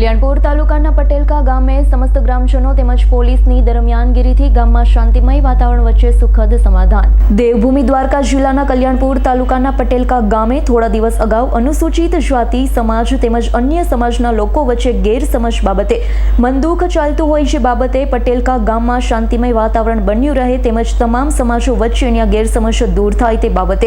કલ્યાણપુર તાલુકાના પટેલકા ગામે સમસ્ત ગ્રામજનો તેમજ પોલીસની દરમિયાનગીરીથી ગામમાં શાંતિમય વાતાવરણ વચ્ચે સુખદ સમાધાન. દેવભૂમિ દ્વારકા જિલ્લાના કલ્યાણપુર તાલુકાના પટેલકા ગામે થોડા દિવસ અગાઉ અનુસૂચિત જાતિ, સમાજ તેમજ અન્ય સમાજના લોકો વચ્ચે ગેરસમજ બાબતે મનદુખ ચાલતું હોય છે બાબતે પટેલકા ગામમાં શાંતિમય વાતાવરણ બન્યું રહે તેમજ તમામ સમાજો વચ્ચેની આ ગેરસમજ દૂર થાય તે બાબતે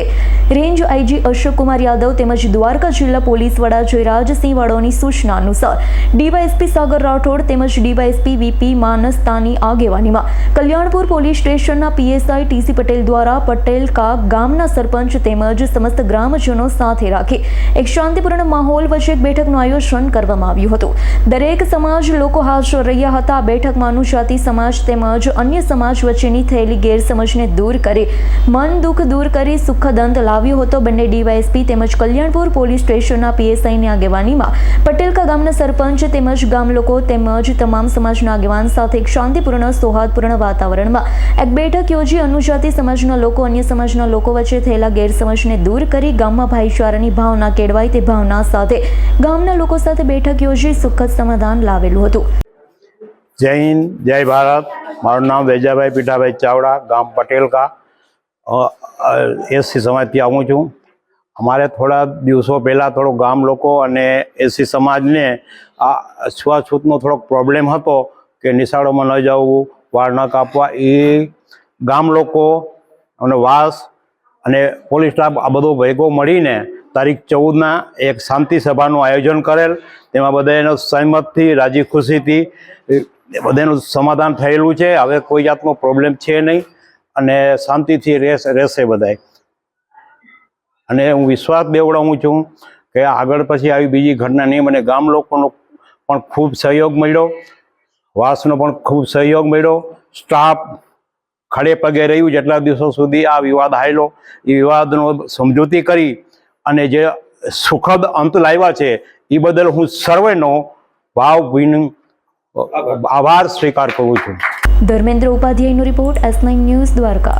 range I G Ashok Kumar Yadav તેમજ દ્વારકા જિલ્લા પોલીસ વડા જયરાજસિંહ વાળોની સૂચના અનુસાર ડીવાયએસપી સાગર રાઠોડ તેમજ ડીવાયએસપી વીપી માનસ્તાની આગેવાનીમાં. કલ્યાણપુર પોલીસ સ્ટેશનના પીએસઆઈ ટીસી પટેલ દ્વારા પટેલકા ગામના સરપંચ તેમજ સમસ્ત ગ્રામજનો સાથે રાખી એક શાંતિપૂર્ણ માહોલ વચ્ચે એક બેઠકનું આયોજન કરવામાં આવ્યું હતું. દરેક સમાજ લોકો હાજર રહ્યા હતા. આ બેઠકમાં અનુજાતિ સમાજ તેમજ અન્ય સમાજ વચ્ચેની થયેલી ગેરસમજને દૂર કરી, મન દુઃખ દૂર કરી સુખદ અંત લાવ્યો હતો. બંને ડીવાયએસપી તેમજ કલ્યાણપુર પોલીસ સ્ટેશનના પીએસઆઈની આગેવાનીમાં પટેલકા ગામના સરપંચ તેમજ ગામ લોકો તેમજ તમામ સમાજના આગેવાન સાથે એક શાંતિપૂર્ણ, સૌહાર્દપૂર્ણ વાતાવરણમાં એક બેઠક યોજી અનુજાતિ સમાજના લોકો, અન્ય સમાજના લોકો વચ્ચે થયેલા ગેરસમજને દૂર કરી ગામમાં ભાઈચારાની ભાવના કેળવાય તે ભાવના સાથે ગામના લોકો સાથે બેઠક યોજી સુખદ સમાધાન લાવેલું હતું. જય હિન્દ, જય ભારત. મારું નામ વેજાભાઈ પીઠાભાઈ ચાવડા, ગામ પટેલકા. એસસી સમાજથી આવું છું. અમારે થોડા દિવસો પહેલાં થોડો ગામ લોકો અને એસી સમાજને આ છૂઆછૂતનો થોડોક પ્રોબ્લેમ હતો કે નિશાળોમાં ન જવું, વાળ ન કાપવા, એ ગામ લોકો અને વાસ અને પોલીસ સ્ટાફ આ બધો ભેગો મળીને તારીખ ચૌદના એક શાંતિ સભાનું આયોજન કરેલ. તેમાં બધાનો સહમતથી, રાજી ખુશીથી બધાનું સમાધાન થયેલું છે. હવે કોઈ જાતનો પ્રોબ્લેમ છે નહીં અને શાંતિથી રહેશે બધાય. અને હું વિશ્વાસ બેવડાવું છું કે આગળ પછી આવી બીજી ઘટના નહીં મને ગામ લોકોનો પણ ખૂબ સહયોગ મળ્યો. વાસનો પણ ખૂબ સહયોગ મળ્યો. સ્ટાફ ખડે પગે રહ્યું જેટલા દિવસો સુધી આ વિવાદ આવેલો એ વિવાદનો સમજૂતી કરી અને જે સુખદ અંત લાવ્યા છે, એ બદલ હું સર્વેનો ભાવભીન આભાર સ્વીકાર કરું છું. ધર્મેન્દ્ર ઉપાધ્યાયનો રિપોર્ટ એસ ન્યૂઝ દ્વારકા.